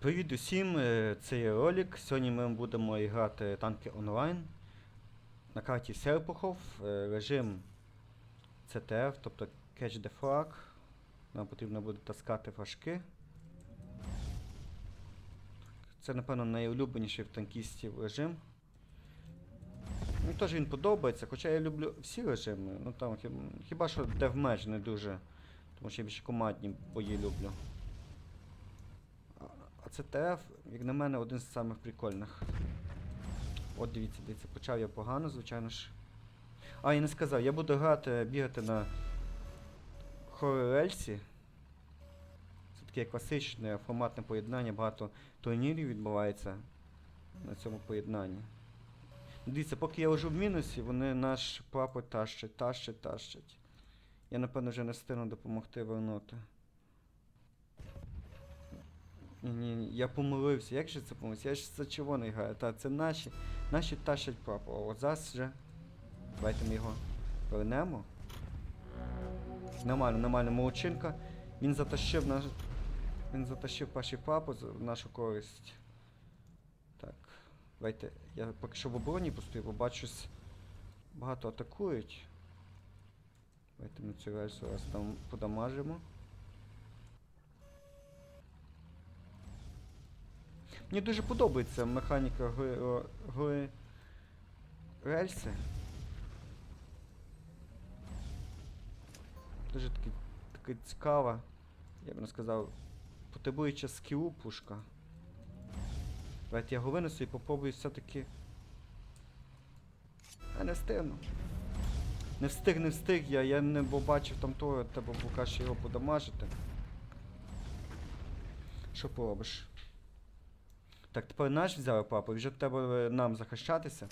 Привіт усім, е, це є ролик. Сьогодні ми будемо грати танки онлайн. На карті Серпухов, е, режим CTF, тобто Catch the Flag. Нам потрібно буде таскати флажки. Це, напевно, найулюбленіший в танкістів режим. Мені теж він подобається, хоча я люблю всі режими. Ну там хіба що Deathmatch не дуже. Тому що я більше командні бої люблю. А- А це ТФ, як на мене, один з самих прикольних. От дивіться, дивіться, почав я погано, звичайно ж. А, я не сказав, я буду грати, бігати на хорорельсі. Це таке класичне форматне поєднання, багато турнірів відбувається на цьому поєднанні. Дивіться, поки я лежу в мінусі, вони наш прапор тащать, тащать, тащать. Я, напевно, вже не встигну допомогти вернути. Ні, я помилився. Як же це помилився? Я ж за червоний граю. Та це наші. Наші тащать прапор. А От зараз вже. Давайте ми його повернемо. Нормально, нормально, молодчинка. Він затащив наш. Він затащив прапор з- в нашу користь. Так. Давайте. Я поки що в обороні постою, бо бачусь. Багато атакують. Давайте ми цю рельсу раз там подамажимо. Мені дуже подобається механіка гри, о, гри рельси. Дуже таки, таки цікава, я б не сказав, потребуюча скілу пушка. Давайте я його винесу і попробую все-таки. А не встигну. Не встиг, не встиг я, я не побачив там того, треба було краще його подамажити. Що поробиш? Так, тепер наш взяли папу, вже треба е, нам захищатися.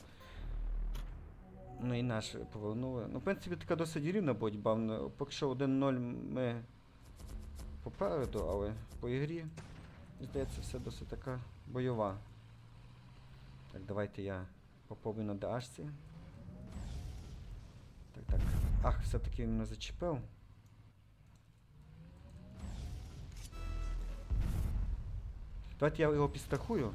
Ну і наш повернули. Ну, в принципі, така досить рівна боротьба. Поки що 1-0 ми попереду, але по ігрі, здається, все досить така бойова. Так, давайте я попробую на дашці. Так, так. Ах, все-таки він мене зачепив. Давайте я його підстрахую.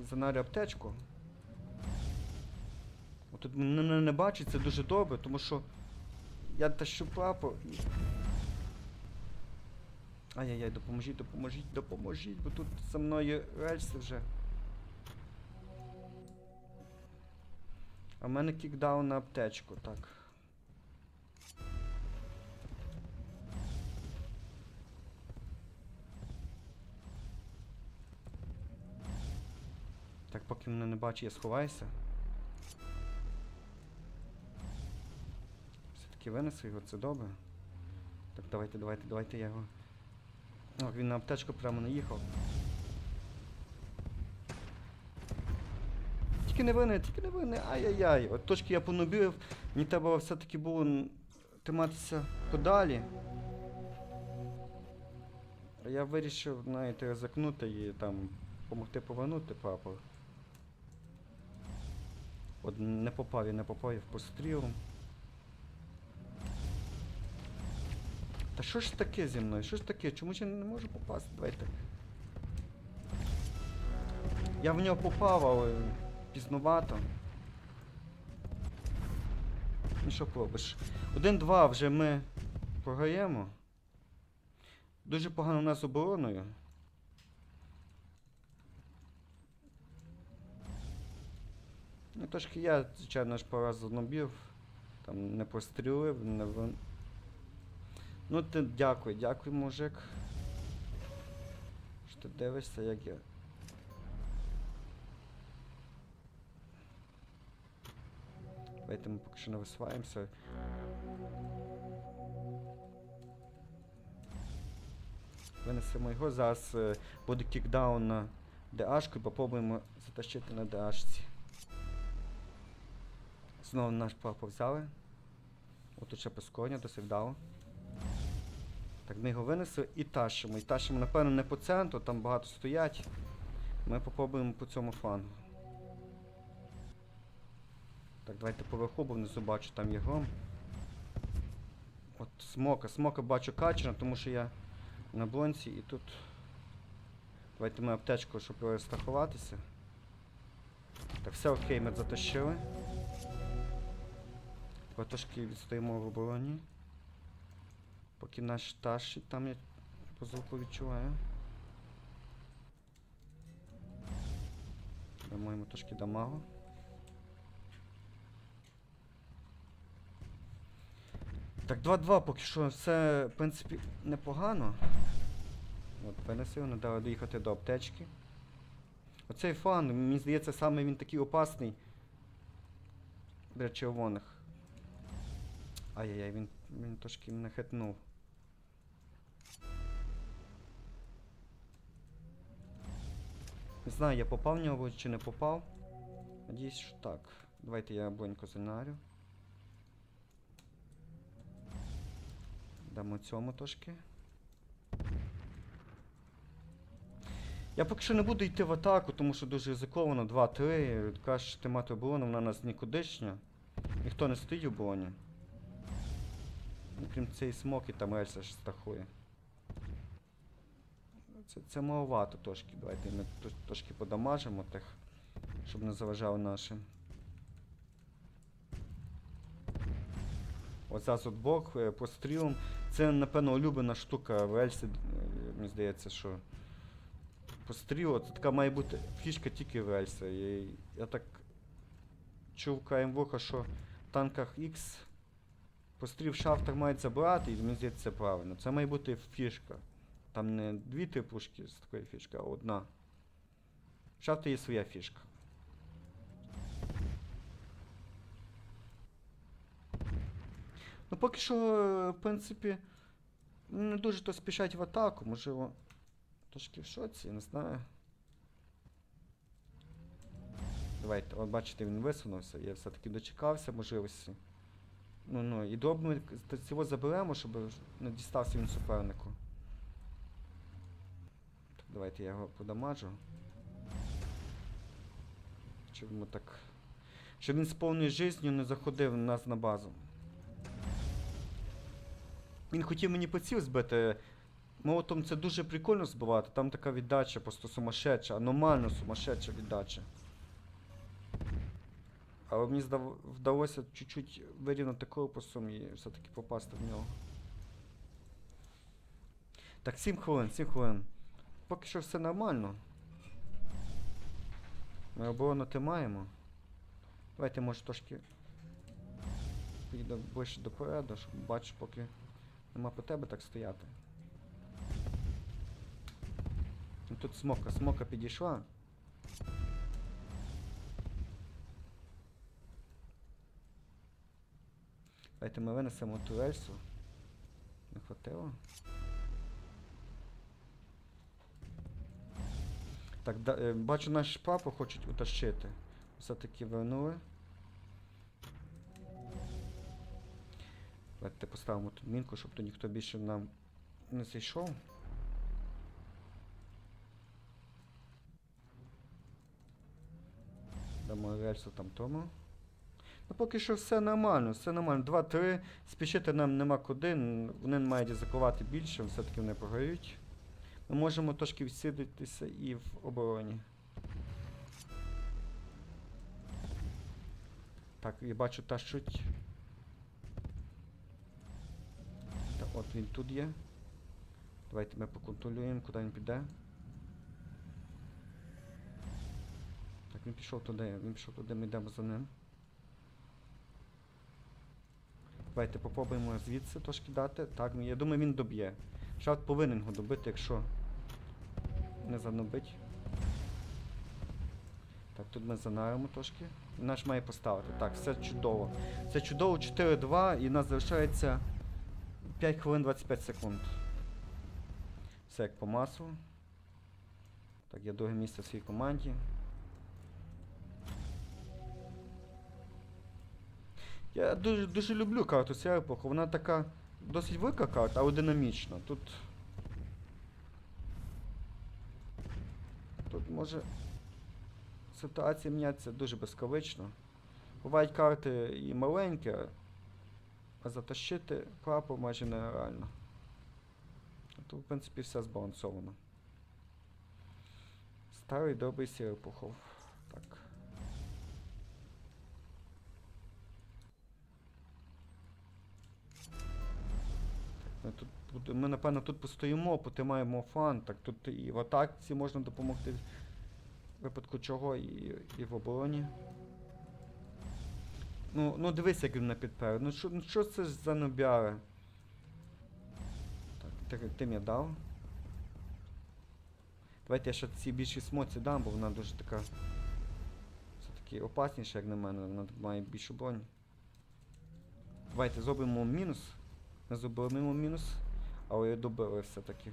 І занарю аптечку. Тут мене не бачить, це дуже добре, тому що я тащу і. Ай-яй-яй, допоможіть, допоможіть, допоможіть, бо тут за мною рельси вже. А в мене кікдаун на аптечку, так. Так, поки мене не бачить, я сховаюся. Все-таки винесу його, це добре. Так, давайте, давайте, давайте я його. Ох, він на аптечку прямо наїхав. Тільки не винен, тільки не винен. Ай-яй-яй. От точки я понубив, мені треба все-таки було триматися подалі. Я вирішив, знаєте, ризикнути і там допомогти повернути прапор. От не попав, я не попав я в постріл. Та що ж таке зі мною? Що ж таке? Чому ж я не можу попасти? Давайте. Я в нього попав, але пізнувато. Ну що пробиш? Один-два вже ми програємо. Дуже погано у нас з обороною. Ну, трошки я, звичайно ж, набів. Там не пострілив, не в... Ну ти дякую, дякую, мужик. Що ти дивишся, як я. Давайте ми поки що не висуваємося. Винесемо його, зараз е, буде кікдаун на ДАшку і попробуємо затащити на ДАшці. Знову наш прапор взяли. От тут ще прискорення, досить вдало. Так, ми його винесли і тащимо. І тащимо, напевно, не по центру, там багато стоять. Ми попробуємо по цьому флангу. Так, давайте поверху, бо внизу бачу, там є гром. От смока. Смока бачу качана, тому що я на блонці і тут. Давайте ми аптечку, щоб перестрахуватися. Так, все окей, ми затащили. Тепер трошки відстоїмо в обороні. Поки наш тащить, там я по звуку відчуваю. Дамо йому трошки дамагу. Так, 2-2 поки що все, в принципі, непогано. От, перенесив, не дали доїхати до аптечки. Оцей фан, мені здається, саме він такий опасний. Для червоних. Ай-яй-яй, він, він трошки мене хитнув. Не знаю, я попав в нього чи не попав. Надіюсь, що так. Давайте я бонько занарю. Дамо цьому трошки. Я поки що не буду йти в атаку, тому що дуже ризиковано. 2-3. Кажеш, ти мати оборону, вона нас нікудишня. Ніхто не стоїть в обороні. Ну, Крім цієї смоки, там Ельса ж страхує. Це, це маловато трошки. Давайте ми трошки подамажимо тих, щоб не заважало нашим. Зараз от бок е, пострілом. Це, напевно, улюблена штука в Ельсі, е, мені здається, що постріл, це така має бути фішка тільки в Ельсі. Я так чув вуха, що в танках X постріл в шафтах мають забирати, і мені здається, це правильно. Це має бути фішка. Там не дві три пушки з такої фішки, а одна. В шафті є своя фішка. Ну поки що, в принципі, не дуже то спішать в атаку, можливо. Трошки в шоці, не знаю. Давайте, от бачите, він висунувся, я все-таки дочекався можливості. Ну ну, і доб ми цього заберемо, щоб не дістався він супернику. Так, давайте я його подамажу. Щоб йому так. Щоб він з повною життю не заходив нас на базу. Він хотів мені поціл збити. Молотом це дуже прикольно збивати, там така віддача просто сумасшедша, аномально сумасшедша віддача. Але мені вдалося чуть-чуть вирівняти корпусом і все-таки попасти в нього. Так, 7 хвилин, 7 хвилин. Поки що все нормально. Ми оборону тримаємо. Давайте, може, трошки підійдемо ближче до переду, щоб бачиш, поки нема по тебе так стояти. Тут смока, смока підійшла. Давайте ми винесемо ту рельсу. Не хватило. Так, да, е, бачу наш папу хочуть утащити. Все-таки вернули. Давайте поставимо тут мінку, щоб то ніхто більше нам не зайшов. Дамо рельсу там тому. Ну поки що все нормально, все нормально. 2-3. Спішити нам нема куди. Вони мають ризикувати більше, все-таки вони програють. Ми можемо трошки відсидитися і в обороні. Так, я бачу та щуть. Та от він тут є. Давайте ми поконтролюємо, куди він піде. Так, він пішов туди, він пішов туди, ми йдемо за ним. Давайте попробуємо звідси трошки дати. Так, я думаю, він доб'є. Шафт повинен його добити, якщо не занобить. Так, тут ми занаримо трошки. Наш має поставити. Так, все чудово. Це чудово, 4-2 і в нас залишається 5 хвилин 25 секунд. Все як по масу. Так, я друге місце в своїй команді. Я дуже, дуже люблю карту Серпуху. Вона така досить велика карта, але динамічна. Тут. Тут може ситуація мінятися дуже безкавично. Бувають карти і маленькі, а затащити клапу майже нереально. то в принципі все збалансовано. Старий добрий Серпухов. Так. Тут, ми, напевно, тут постоїмо, потримаємо фан. Так тут і в атаці можна допомогти. В випадку чого, і, і в обороні. Ну, ну дивись, як він на підперед. Ну що, ну що це за нобяри? Так, ти, ти мені дав. Давайте я ще ці більші смоці дам, бо вона дуже така. Все-таки опасніша, як на мене, вона має більшу бронь. Давайте зробимо мінус. Ми зробимо мінус, але добили все-таки.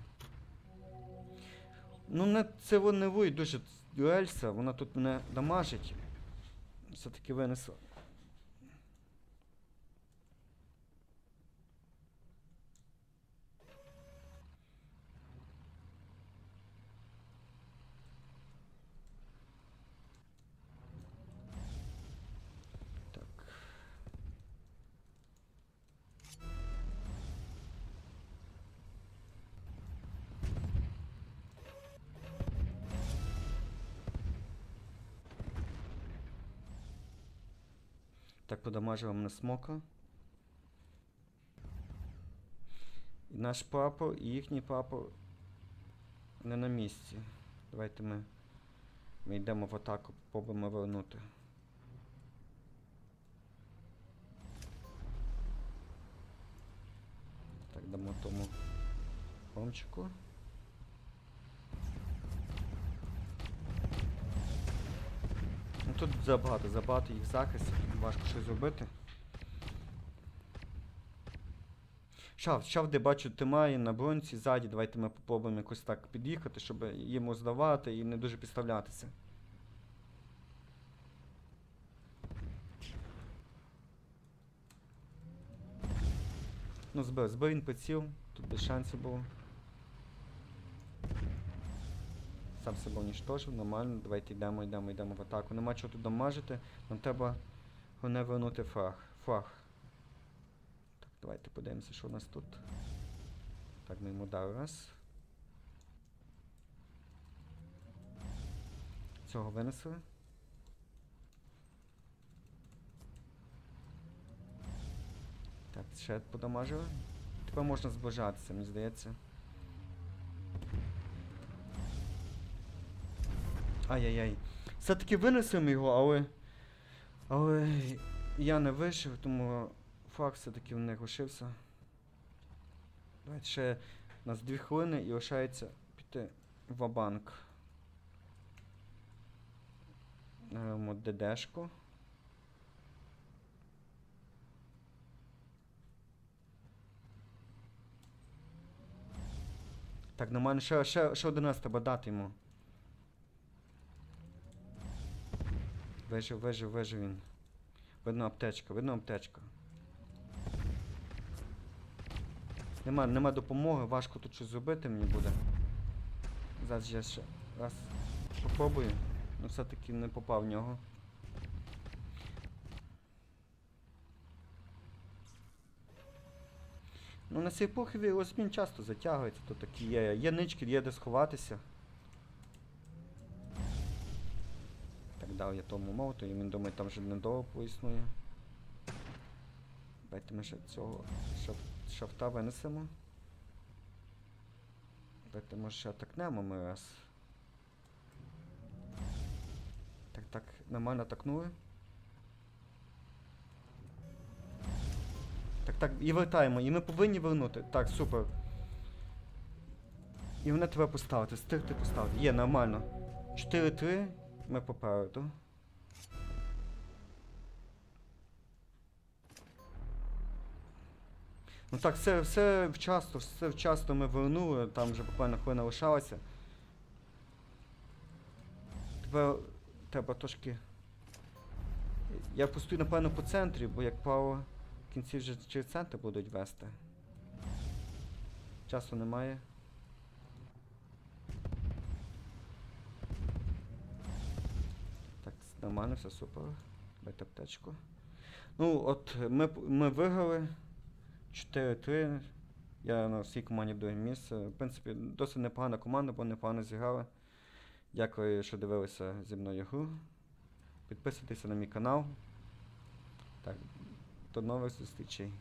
Ну, не, це вони вийдуть дуже дуельса, вона тут мене дамажить. Все-таки винесла. Так, подамажила мене смока. І наш прапор, і їхній прапор не на місці. Давайте ми, ми йдемо в атаку, попробуємо вернути. Так, дамо тому ромчику. Ну тут забагато, забагато їх захистів, важко щось зробити. Шав, шав, де бачу, тимає на бронці ззаді. Давайте ми попробуємо якось так під'їхати, щоб йому здавати і не дуже підставлятися. Ну, збив, збив він поціл, тут без шансів було. Сам себе уніштожив, нормально, давайте йдемо, йдемо, йдемо в атаку. Нема чого тут дамажити, нам треба головне флаг. Флаг. Так, давайте подивимося, що у нас тут. Так, ми йому дали раз. Цього винесли. Так, ще подамажили. Тепер можна зближатися, мені здається. Ай-яй-яй. Все-таки винесемо його, але. Але я не вийшов, тому факт все-таки в них лишився. Давайте ще у нас дві хвилини і лишається піти в банк. Беремо ДДшку. Так, нормально, ще, ще, ще один раз треба дати йому. Вижив, вижив, вижив він. Видно аптечка, видно аптечка. Нема, нема допомоги, важко тут щось зробити мені буде. Зараз я ще раз попробую. Ну все-таки не попав в нього. Ну на цій похиві розмін часто затягується, то такі є. Є нички, є де сховатися. Дав я тому молоту, і він думає, там вже недовго поіснує. Давайте ми ще цього шаф, шафта винесемо. Давайте може ще атакнемо ми раз. Так, так, нормально атакнули. Так, так, і вертаємо, і ми повинні вернути. Так, супер. І вони треба поставити, стирти поставити. Є, нормально. 4-3, ми попереду. Ну так, все, все вчасно, все вчасно ми вернули, там вже буквально хвилина лишалася. Тепер треба трошки. Я постою, напевно, по центрі, бо як право в кінці вже через центр будуть вести. Часу немає. Так, нормально, все супер. Дайте аптечку. Ну, от ми, ми виграли 4-3. Я на всій команді друге місце. В принципі, досить непогана команда, бо непогано зіграли. Дякую, що дивилися зі мною гру. Підписуйтеся на мій канал. Так, до нових зустрічей.